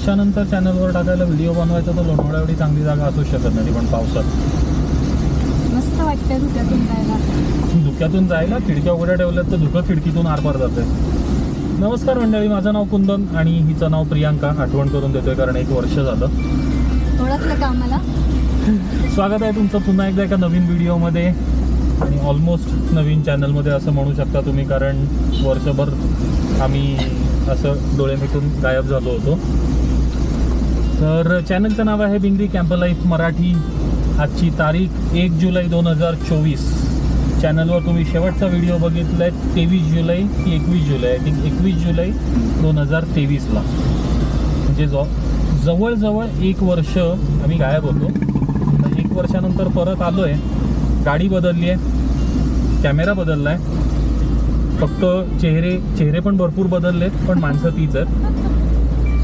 वर्षानंतर चॅनलवर टाकायला व्हिडिओ बनवायचा तर लोणावळा एवढी चांगली जागा असू शकत नाही पण पावसात. मस्त वाटतंय धुक्यातून जायला. धुक्यातून जायला खिडक्या उघड्या ठेवल्यात तर धुकं खिडकीतून आरपार जाते नमस्कार मंडळी माझं नाव कुंदन आणि हिचं नाव प्रियांका. आठवण करून देतोय कारण एक वर्ष झालं. ओळखलं का आम्हाला? स्वागत आहे तुमचं पुन्हा एकदा एका नवीन व्हिडिओमध्ये. आणि ऑलमोस्ट नवीन चॅनलमध्ये असं म्हणू शकता तुम्ही कारण वर्षभर आम्ही असं डोळे मिटून गायब झालो होतो. तर चॅनलचं नाव आहे बिंगरी कॅम्प लाईफ मराठी. आजची तारीख एक जुलै दोन हजार चोवीस. चॅनलवर तुम्ही शेवटचा व्हिडिओ बघितला आहे तेवीस जुलै की एकवीस जुलै. आय थिंक एकवीस जुलै दोन हजार तेवीसला. म्हणजे जव जवळजवळ एक वर्ष आम्ही गायब होतो. तर एक वर्षानंतर परत आलो आहे गाडी बदलली आहे कॅमेरा बदलला आहे फक्त चेहरे चेहरे पण भरपूर बदलले पण माणसं तीच आहेत.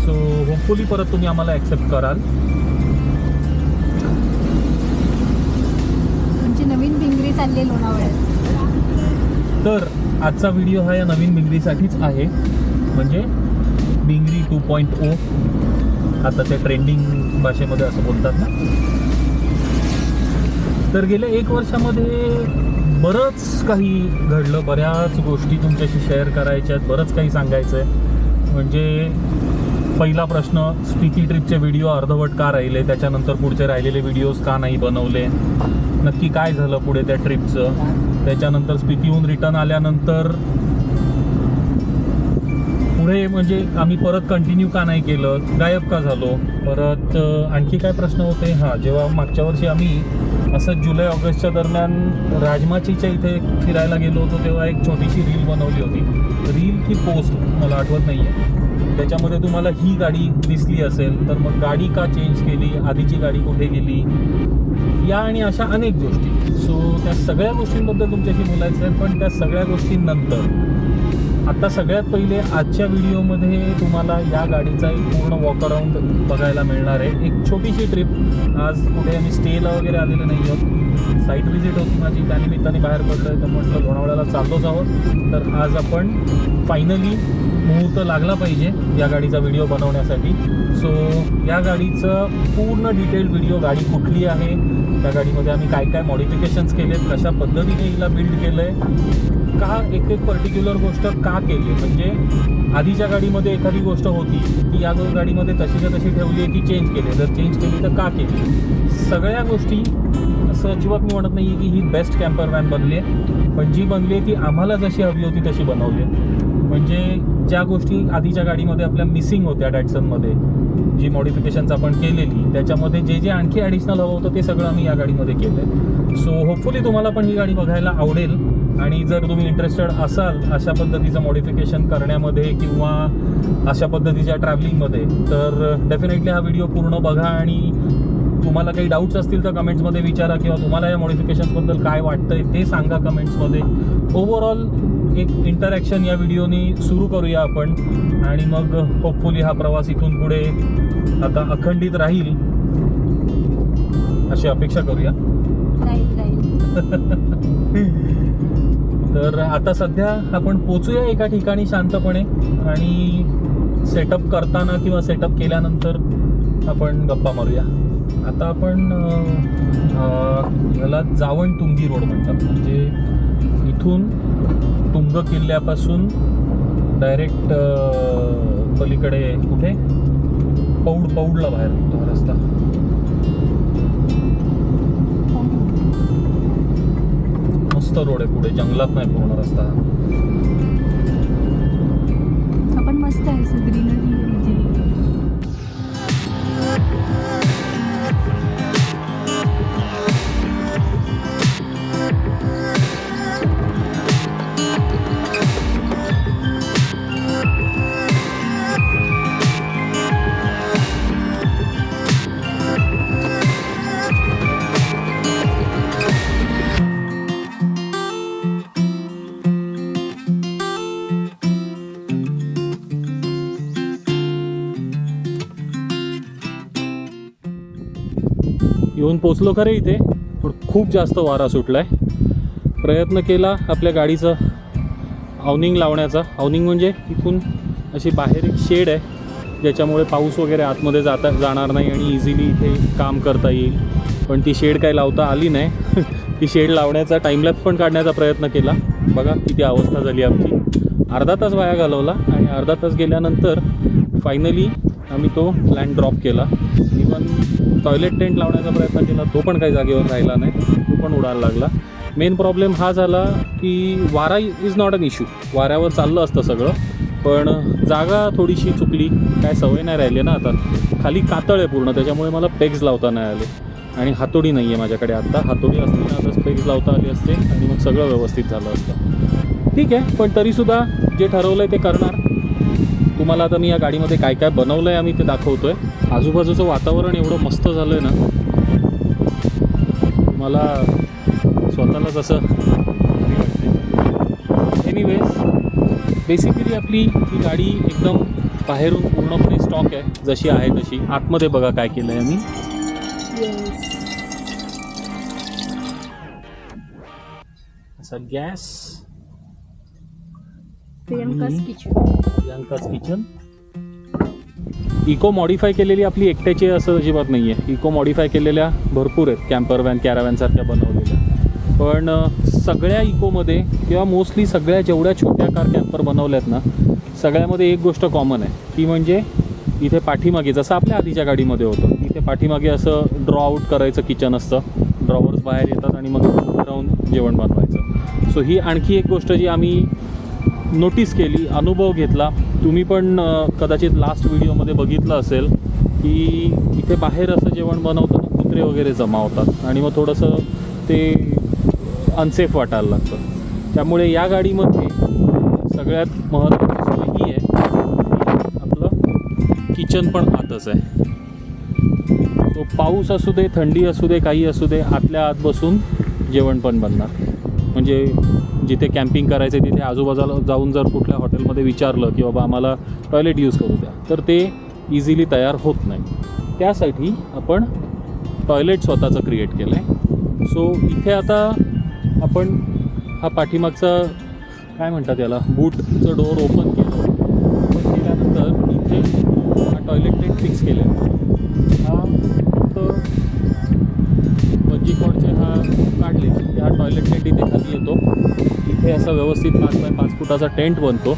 सो होपफुली परत तुम्ही आम्हाला ॲक्सेप्ट कराल. तुमची नवीन भिंगरी चालली आहे लोणावळ्यात. तर आजचा व्हिडिओ हा या नवीन बिंगरीसाठीच आहे. म्हणजे बिंगरी टू पॉईंट ओ आता त्या ट्रेंडिंग भाषेमध्ये असं बोलतात ना. तर गेल्या एक वर्षामध्ये बरंच काही घडलं. बऱ्याच गोष्टी तुमच्याशी शेअर करायच्या आहेत बरंच काही सांगायचं आहे म्हणजे पहिला प्रश्न स्पीती ट्रिपचे व्हिडिओ अर्धवट का राहिले? त्याच्यानंतर पुढचे राहिलेले व्हिडिओज का नाही बनवले? नक्की काय झालं पुढे त्या ट्रिपचं त्याच्यानंतर स्पीतीहून रिटर्न आल्यानंतर पुढे म्हणजे आम्ही परत कंटिन्यू का नाही केलं? गायब का झालो? परत आणखी काय प्रश्न होते? हां जेव्हा मागच्या वर्षी आम्ही असं जुलै ऑगस्टच्या दरम्यान राजमाचीच्या इथे फिरायला गेलो होतो तेव्हा एक छोटीशी रील बनवली होती. रील की पोस्ट मला आठवत नाही आहे त्याच्यामध्ये तुम्हाला ही गाडी दिसली असेल तर मग गाडी का चेंज केली आधीची गाडी कुठे गेली? या आणि अशा अनेक गोष्टी. सो त्या सगळ्या गोष्टींबद्दल तुमच्याशी बोलायचं आहे पण त्या सगळ्या गोष्टींनंतर आता सगळ्यात पहिले आजच्या व्हिडिओमध्ये तुम्हाला या गाडीचा एक पूर्ण वॉक अराऊंड बघायला मिळणार आहे. एक छोटीशी ट्रिप आज कुठे आम्ही स्टेला वगैरे आलेले नाही आहोत साईट व्हिजिट होती माझी. त्यानिमित्ताने बाहेर पडलो आहे तर म्हटलं लोणावळ्याला चाललोच आहोत. तर आज आपण फायनली मुहूर्त लागला पाहिजे या गाडीचा व्हिडिओ बनवण्यासाठी. सो या गाडीचं पूर्ण डिटेल व्हिडिओ गाडी कुठली आहे? त्या गाडीमध्ये आम्ही काय काय मॉडिफिकेशन्स केलेत? कशा पद्धतीने हिला बिल्ड केलं आहे का एक एक पर्टिक्युलर गोष्ट का केली? म्हणजे आधीच्या गाडीमध्ये एखादी गोष्ट होती की या गाडीमध्ये तशीच्या तशी ठेवली आहे की चेंज केली जर चेंज केली तर का केली? सगळ्या गोष्टी असं अजिबात मी म्हणत नाही आहे की ही बेस्ट कॅम्पर व्हॅन बनली आहे. पण जी बनली आहे ती आम्हाला जशी हवी होती तशी बनवली आहे. म्हणजे ज्या गोष्टी आधीच्या गाडीमध्ये आपल्या मिसिंग होत्या डॅटसनमध्ये जी मॉडिफिकेशन्स आपण केलेली त्याच्यामध्ये जे जे आणखी ॲडिशनल हवं होतं ते सगळं आम्ही या गाडीमध्ये केलं आहे सो होपफुली तुम्हाला पण ही गाडी बघायला आवडेल. आणि जर तुम्ही इंटरेस्टेड असाल अशा पद्धतीचं मॉडिफिकेशन करण्यामध्ये किंवा अशा पद्धतीच्या ट्रॅव्हलिंगमध्ये तर डेफिनेटली हा व्हिडिओ पूर्ण बघा आणि तुम्हाला काही डाऊट्स असतील तर कमेंट्समध्ये विचारा किंवा तुम्हाला या मॉडिफिकेशनबद्दल काय वाटतंय ते सांगा कमेंट्समध्ये ओव्हरऑल एक इंटरॅक्शन या व्हिडिओनी सुरू करूया आपण आणि मग होपफुली हा प्रवास इथून पुढे आता अखंडित राहील. अशी अपेक्षा करूया. राहील राहील. तर आता सध्या आपण पोचूया एका ठिकाणी शांतपणे आणि सेटअप करताना किंवा सेटअप केल्यानंतर आपण गप्पा मारूया. आता आपण याला जावण तुंगी रोड म्हणतात. म्हणजे इथून तुंग किल्ल्यापासून डायरेक्ट पलीकडे कुठे? पौड पौडला बाहेर निघतो हा रस्ता. मस्त रोड आहे पुढे जंगलात नाही पूर्ण रस्ता. आपण मस्त आहे असं ग्रीनरी येऊन पोचलो खरे इथे. पण खूप जास्त वारा सुटला आहे प्रयत्न केला आपल्या गाडीचं अवनिंग लावण्याचा. अवनिंग म्हणजे इथून अशी बाहेर एक शेड आहे ज्याच्यामुळे पाऊस वगैरे आतमध्ये जाता जाणार नाही आणि इझिली इथे काम करता येईल. पण ती शेड काही लावता आली नाही. ती शेड लावण्याचा टाईमलॅप्स पण काढण्याचा प्रयत्न केला. बघा किती अवस्था झाली आमची. अर्धा तास वाया घालवला आणि अर्धा तास गेल्यानंतर फायनली आम्ही तो प्लॅन ड्रॉप केला. इवन टॉयलेट टेंट लावण्याचा प्रयत्न केला तो पण काही जागेवर राहिला नाही तो पण उडायला लागला. मेन प्रॉब्लेम हा झाला की वारा इज नॉट अन इश्यू वाऱ्यावर चाललं असतं सगळं पण जागा थोडीशी चुकली काय सवय नाही राहिली ना आता. खाली कातळ आहे पूर्ण त्याच्यामुळे मला पेग्स लावता नाही आले. आणि हातोडी नाही आहे माझ्याकडे आत्ता हातोडी असली ना आता पेग्स लावता आली असते आणि मग सगळं व्यवस्थित झालं असतं. ठीक आहे पण तरीसुद्धा जे ठरवलं आहे ते करणार. तुम्हाला आता मी या गाडीमध्ये काय काय बनवलं आहे आम्ही ते दाखवतो आहे आजूबाजूचं वातावरण एवढं मस्त झालं आहे ना. मला स्वतःलाच असं एनिवेज बेसिकली आपली ही गाडी एकदम बाहेरून पूर्णपणे स्टॉक आहे जशी आहे तशी. आतमध्ये बघा काय केलं आहे आम्ही असा गॅस. किचन प्रियांकाच किचन इको मॉडीफाय केलेली आपली एकट्याची असं अजिबात नाही आहे इको मॉडीफाय केलेल्या भरपूर आहेत. कॅम्पर व्हॅन कॅराव्हॅनसारख्या बनवलेल्या. पण सगळ्या इकोमध्ये किंवा मोस्टली सगळ्या जेवढ्या छोट्या कार कॅम्पर बनवल्यात ना सगळ्यामध्ये एक गोष्ट कॉमन आहे. ती म्हणजे इथे पाठीमागे जसं आपल्या आधीच्या गाडीमध्ये होतं. इथे पाठीमागे असं ड्रॉ आऊट करायचं किचन असतं. ड्रॉवर्स बाहेर येतात आणि मग राहून जेवण बनवायचं. सो ही आणखी एक गोष्ट जी आम्ही नोटीस केली अनुभव घेतला. तुम्ही पण कदाचित लास्ट व्हिडिओमध्ये बघितलं असेल की इथे बाहेर असं जेवण बनवतं कुत्रे वगैरे जमा होतात आणि मग थोडंसं ते अनसेफ वाटायला लागतं. त्यामुळे या गाडीमध्ये सगळ्यात महत्त्वाची सोय ही आहे. आपलं किचन पण आतच आहे. तो पाऊस असू दे थंडी असू दे काही असू दे आतल्या आत बसून जेवण पण बनणार. म्हणजे जिथे कॅम्पिंग करायचं आहे तिथे आजूबाजूला जाऊन जर कुठल्या हॉटेलमध्ये विचारलं की बाबा आम्हाला टॉयलेट यूज करू द्या तर ते इझिली तयार होत नाही. त्यासाठी आपण टॉयलेट स्वतःचं क्रिएट केलं आहे सो इथे आता आपण हा पाठीमागचा काय म्हणतात याला बूटचं डोअर ओपन केलं. ओपन केल्यानंतर इथे हा टॉयलेट टेंट फिक्स केले हा फक्त बंजी कॉडचे हा काढले की हा टॉयलेट टेंट इथे खाली येतो. इथे असा व्यवस्थित पाच बाय पाच फुटाचा टेंट बनतो.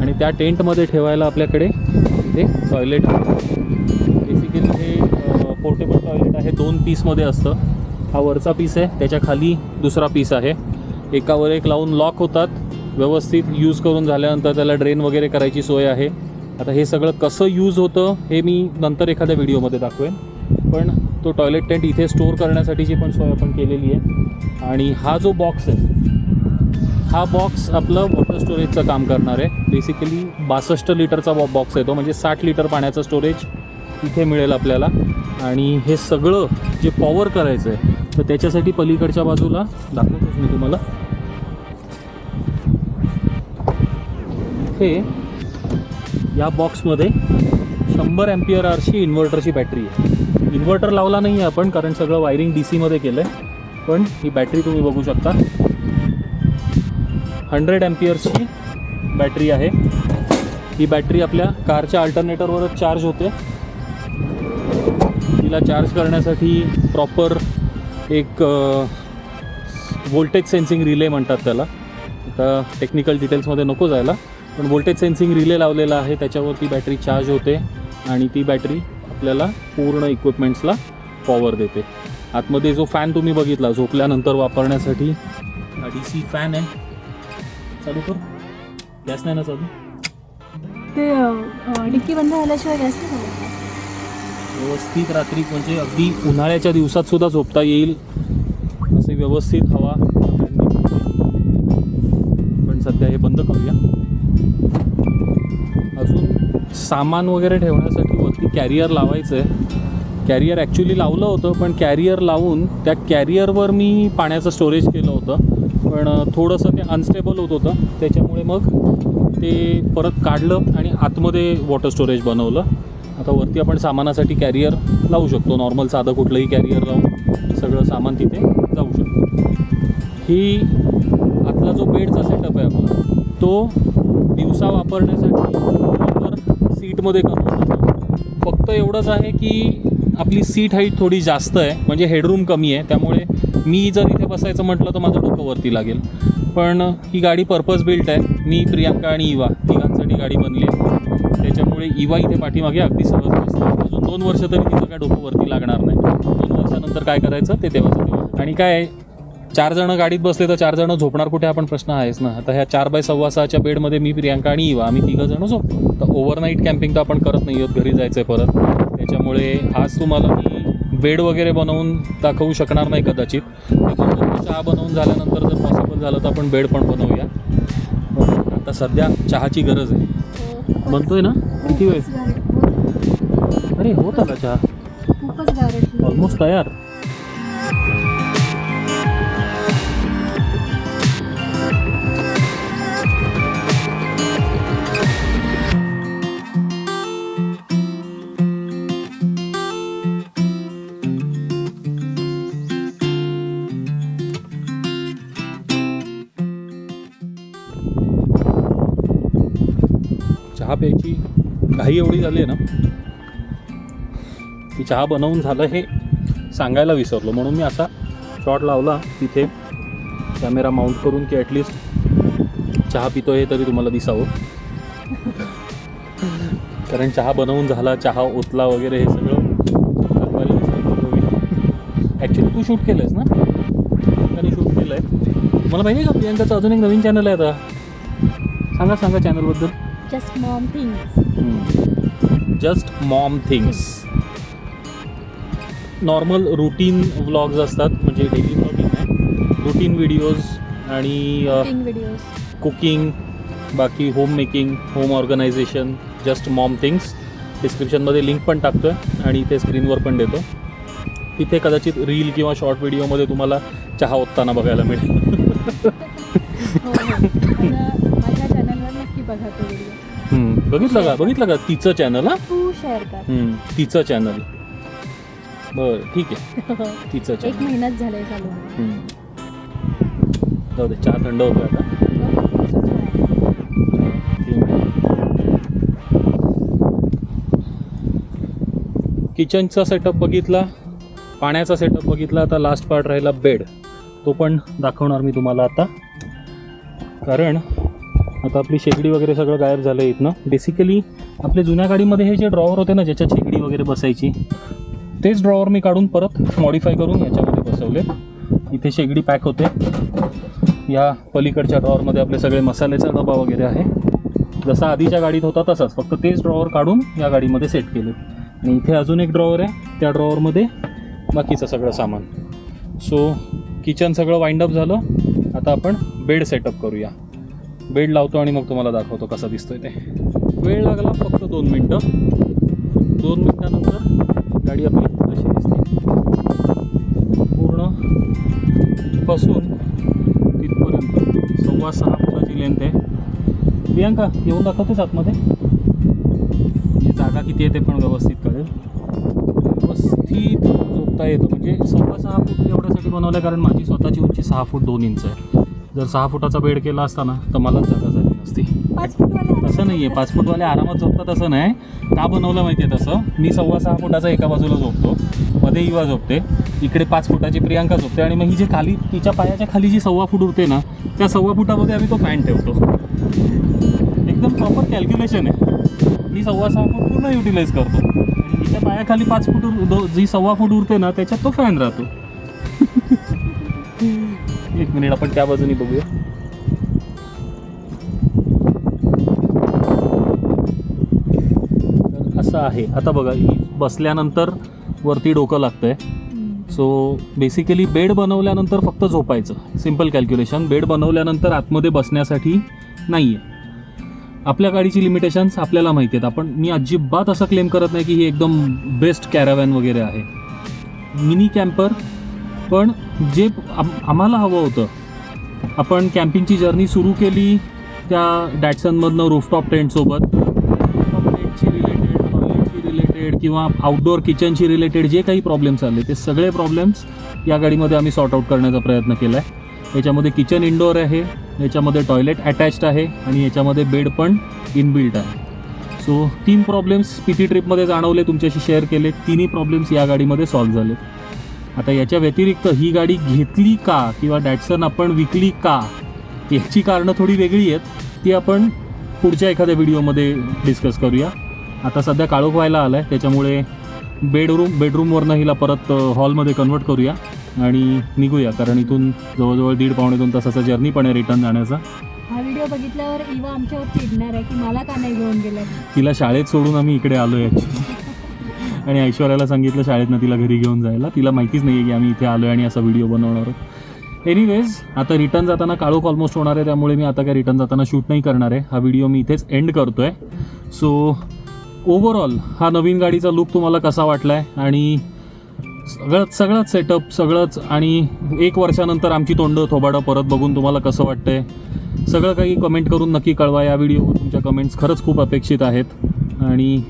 आणि त्या टेंटमध्ये ठेवायला आपल्याकडे इथे टॉयलेट बेसिकली हे पोर्टेबल टॉयलेट आहे. दोन पीसमध्ये असतं. हा वरचा पीस आहे. त्याच्याखाली दुसरा पीस आहे. एकावर एक लावून लॉक होतात. व्यवस्थित यूज करून झाल्यानंतर त्याला ड्रेन वगैरे करायची सोय आहे. आता हे सगळं कसं यूज होतं हे मी नंतर एखाद्या व्हिडिओमध्ये दाखवेन. पण तो टॉयलेट टेंट इथे स्टोअर करण्यासाठीची पण सोय आपण केलेली आहे. आणि हा जो बॉक्स आहे हा बॉक्स आपलं वॉटर स्टोरेजचं काम करणार आहे. बेसिकली बासष्ट लिटरचा बॉ बॉक्स आहे तो म्हणजे साठ लिटर पाण्याचं स्टोरेज इथे मिळेल आपल्याला. आणि हे सगळं जे पॉवर करायचं आहे तर त्याच्यासाठी पलीकडच्या बाजूला दाखवतोच मी तुम्हाला. हे या बॉक्समध्ये शंभर एम्पियर आरची इन्व्हर्टरची बॅटरी आहे. इन्व्हर्टर लावला नाही आहे आपण कारण सगळं वायरिंग डी सीमध्ये केलं आहे पण ही बॅटरी तुम्ही बघू शकता. हंड्रेड एम्पियर्सची बॅटरी आहे. ही बॅटरी आपल्या कारच्या अल्टरनेटरवरच चार्ज होते. तिला चार्ज करण्यासाठी प्रॉपर एक व्होल्टेज सेन्सिंग रिले म्हणतात त्याला. आता टेक्निकल डिटेल्समध्ये नको जायला पण व्होल्टेज सेन्सिंग रिले लावलेला आहे त्याच्यावर ती बॅटरी चार्ज होते आणि ती बॅटरी आपल्याला पूर्ण इक्विपमेंट्सला पॉवर देते. आतमध्ये जो फॅन तुम्ही बघितला झोपल्यानंतर वापरण्यासाठी डी सी फॅन आहे. चालू कर. गॅस नाही ना चालू? ते डिक्की बंद झाल्याशिवाय गॅस नाही व्यवस्थित रात्री म्हणजे अगदी उन्हाळ्याच्या दिवसात सुद्धा झोपता येईल. असे व्यवस्थित हवा. पण सध्या हे बंद करूया. अजून सामान वगैरे ठेवण्यासाठी वरती कॅरियर लावायचं आहे कॅरियर ॲक्च्युली लावलं होतं पण कॅरियर लावून त्या कॅरियरवर मी पाण्याचं स्टोरेज केलं होतं. पण थोडंसं अनस्टेबल होत होतं. त्याच्यामुळे मग ते परत काढलं आणि आतमध्ये वॉटर स्टोरेज बनवलं. आता वरती आपण सामानासाठी कॅरियर लावू शकतो. नॉर्मल साधं कुठलंही कॅरियर लावून सगळं सामान तिथे जाऊ शकतो. ही आतला जो बेडचा सेटअप आहे आपला तो दिवसा वापरण्यासाठी तर सीटमध्ये कन्वर्ट फक्त एवढंच आहे की आपली सीट हाईट थोडी जास्त आहे. म्हणजे हेडरूम कमी आहे. त्यामुळे मी जर इथे बसायचं म्हटलं तर माझं डोकं वरती लागेल. पण ही गाडी पर्पज बिल्ट आहे. मी प्रियांका आणि इवा तिघांसाठी गाडी बनली आहे. त्याच्यामुळे इवा इथे पाठीमागे अगदी सहज बसतो. अजून दोन वर्ष तरी तिचं काय डोकं वरती लागणार नाही. दोन वर्षानंतर काय करायचं ते तेव्हाचं तेव्हा आणि काय चार जण गाडीत बसले तर चार जण झोपणार कुठे? आपण प्रश्न आहेच ना. आता ह्या चार बाय सव्वा सहाच्या बेडमध्ये मी प्रियांका आणि इवा आम्ही तिघं जण झोपतो. तर ओव्हरनाईट कॅम्पिंग तर आपण करत नाही आहोत. घरी जायचं आहे परत. त्याच्यामुळे आज तुम्हाला मी बेड वगैरे बनवून दाखवू शकणार नाही कदाचित. चहा बनवून झाल्यानंतर जर झालं तर आपण बेड पण बनवूया. आता सध्या चहाची गरज आहे. बनतोय ना? किती वेळ? अरे होत आला चहा? ऑलमोस्ट तयार. घाई एवढी झाली आहे ना की चहा बनवून झालं हे सांगायला विसरलो. म्हणून मी असा शॉट लावला तिथे कॅमेरा माउंट करून की ॲटलिस्ट चहा पितो हे तरी तुम्हाला दिसावं. कारण चहा बनवून झाला चहा ओतला वगैरे हे सगळं ॲक्च्युली तू शूट केलं आहेस ना? त्यांनी शूट केलं आहे मला माहिती आहे का प्रियांकाचं अजून एक नवीन चॅनल आहे आता? सांगा सांगा चॅनलबद्दल just mom things just mom things. Normal routine vlogs असतात म्हणजे डेली व्लॉगिंग आहे. रुटीन व्हिडिओज आणि कुकिंग बाकी home making home organisation just mom things डिस्क्रिप्शनमध्ये लिंक पण टाकतो आहे आणि इथे स्क्रीनवर पण देतो. तिथे कदाचित रील किंवा शॉर्ट व्हिडिओमध्ये तुम्हाला चहा ओतताना बघायला मिळेल. हो हो. पण, माझ्या चॅनलवर नक्की बघा तो व्हिडिओ हम्म, बघितलं का? बघितलं का तिचं चॅनल हा? तू शेअर कर. हम्म, तिचं चॅनल बरं ठीक आहे. तिचं एक चॅनल महिनाच झालाय चालू. हम्म. जाऊ दे चहा थंड होतो आता. किचनचा सेटअप बघितला पाण्याचा सेटअप बघितला आता लास्ट पार्ट राहिला बेड तो पण दाखवणार मी तुम्हाला आता. कारण आता आपली शेगडी वगैरे सगळं गायब झालं इथनं. बेसिकली आपल्या जुन्या गाडीमध्ये हे जे ड्रॉवर होते ना ज्याच्यात शेगडी वगैरे बसायची तेच ड्रॉवर मी काढून परत मॉडीफाय करून याच्यामध्ये बसवले. इथे शेगडी पॅक होते. या पलीकडच्या ड्रॉवरमध्ये आपले सगळे मसाल्याचा डबा वगैरे आहे. जसा आधीच्या गाडीत होता तसाच फक्त तेच ड्रॉवर काढून या गाडीमध्ये सेट केले. आणि इथे अजून एक ड्रॉवर आहे. त्या ड्रॉवरमध्ये बाकीचं सगळं सामान. सो किचन सगळं वाइंड अप झालं. आता आपण बेड सेटअप करूया. बेड लावतो आणि मग तुम्हाला दाखवतो कसा दिसतोय ते. वेळ लागला फक्त दोन मिनटं. दोन मिनटानंतर गाडी आपली अशी दिसते. पूर्णपासून तिथपर्यंत. सव्वा सहा फुटाची लेंथ आहे. प्रियांका येऊन दाखवतेच आतमध्ये? म्हणजे जागा किती आहे ते पण व्यवस्थित कळेल. व्यवस्थित झोपता येतं. म्हणजे सव्वा सहा फूट एवढ्यासाठी बनवलं आहे कारण माझी स्वतःची उंची सहा फूट दोन इंच आहे. जर सहा फुटाचा बेड केला असता ना तर मलाच जागा झाली नसती. तसं नाही आहे पाच फुटवाले आरामात झोपतात तसं नाही. का बनवलं माहिती आहे तसं? मी सव्वा सहा फुटाचा एका बाजूला झोपतो. मध्ये इवा झोपते. इकडे पाच फुटाची प्रियांका झोपते. आणि मग ही जे खाली तिच्या पायाच्या खाली जी सव्वा फूट उरते ना त्या सव्वा फुटामध्ये आम्ही तो फॅन ठेवतो. एकदम प्रॉपर कॅल्क्युलेशन आहे. मी सव्वा सहा फूट पूर्ण युटिलाइज करतो. आणि तिच्या पायाखाली पाच फूट उर- दो- जी सव्वा फूट उरते ना त्याच्यात तो फॅन राहतो. एक मिनिट आपण त्या बाजूनी बघूया. तर असं आहे. आता बघा ही बसल्यानंतर वरती डोकं लागतंय. सो बेसिकली बेड बनवल्यानंतर फक्त झोपायचं. सिंपल कॅल्क्युलेशन बेड बनवल्यानंतर आतमध्ये बसण्यासाठी नाही आहे आपल्या गाडीची लिमिटेशन्स आपल्याला माहिती आहेत. आपण मी अजिबात असं क्लेम करत नाही की ही एकदम बेस्ट कॅरावॅन वगैरे आहे. मिनी कॅम्पर पण जे आम- आम्हाला हवं होतं. आपण कॅम्पिंगची जर्नी सुरू केली त्या डॅटसनमधनं रूफटॉप टेंटसोबत रूफटॉप टेंटशी रिलेटेड टॉयलेटशी रिलेटेड किंवा आउटडोअर किचनशी रिलेटेड जे काही प्रॉब्लेम्स आले ते सगळे प्रॉब्लेम्स या गाडीमध्ये आम्ही सॉर्ट आउट करण्याचा प्रयत्न केला आहे याच्यामध्ये किचन इनडोअर आहे याच्यामध्ये टॉयलेट अटॅच्ड आहे आणि याच्यामध्ये बेड पण इनबिल्ट आहे. सो तीन प्रॉब्लेम्स पीटी ट्रिपमध्ये जाणवले तुमच्याशी शेअर केले. तिन्ही प्रॉब्लेम्स या गाडीमध्ये सॉल्व्ह झाले आता याच्या व्यतिरिक्त ही गाडी घेतली का किंवा डॅटसन आपण विकली का याची कारणं थोडी वेगळी आहेत. ती आपण पुढच्या एखाद्या व्हिडिओमध्ये डिस्कस करूया. आता सध्या काळोख व्हायला आला आहे त्याच्यामुळे बेडरूम बेडरूमवरनं हिला परत हॉलमध्ये कन्वर्ट करूया आणि निघूया कारण इथून जवळजवळ दीड पावणे दोन तासाचा जर्नी पण आहे रिटर्न जाण्याचा. हा व्हिडिओ बघितल्यावर इवा आमच्यावर चिडणार आहे की मला का नाही घेऊन गेलाय? तिला शाळेत सोडून आम्ही इकडे आलो आहे आणि ऐश्वर्याला सांगितलं शाळेतनं तिला घरी घेऊन जायला. तिला माहितीच नाही आहे की आम्ही इथे आलो आहे आणि असा व्हिडिओ बनवणार आहोत. एनिवेज आता रिटर्न जाताना काळोख ऑलमोस्ट होणार आहे त्यामुळे मी आता काय रिटर्न जाताना शूट नाही करणार आहे. हा व्हिडिओ मी इथेच एंड करतो आहे सो ओव्हरऑल हा नवीन गाडीचा लुक तुम्हाला कसा वाटला आहे आणि सगळंच सगळंच सेटअप सगळंच आणि एक वर्षानंतर आमची तोंड थोबाडं परत बघून तुम्हाला कसं वाटतंय? सगळं काही कमेंट करून नक्की कळवा. या व्हिडिओवर तुमच्या कमेंट्स खरंच खूप अपेक्षित आहेत. आणि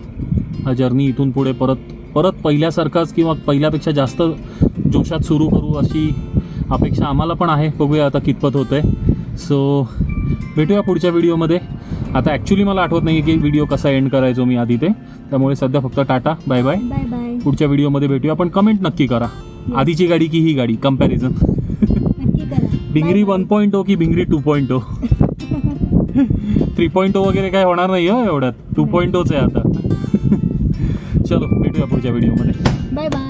हा जर्नी इथून पुढे परत परत पहिल्यासारखाच किंवा पहिल्यापेक्षा जास्त जोशात सुरू करू अशी अपेक्षा आम्हाला पण आहे. बघूया आता कितपत होतं आहे सो भेटूया पुढच्या व्हिडिओमध्ये. आता ॲक्च्युली मला आठवत नाही की व्हिडिओ कसा एंड करायचो मी आधी ते. त्यामुळे सध्या फक्त टाटा बाय बाय पुढच्या व्हिडिओमध्ये भेटूया. पण कमेंट नक्की करा. आधीची गाडी की ही गाडी? कंपॅरिझन भिंगरी वन. पॉईंट ओ की भिंगरी two point O? Three point O वगैरे काय होणार नाही हो एवढ्यात. टू पॉईंट ओच आहे आता. चलो भेटूया पुढच्या व्हिडिओमध्ये बाय बाय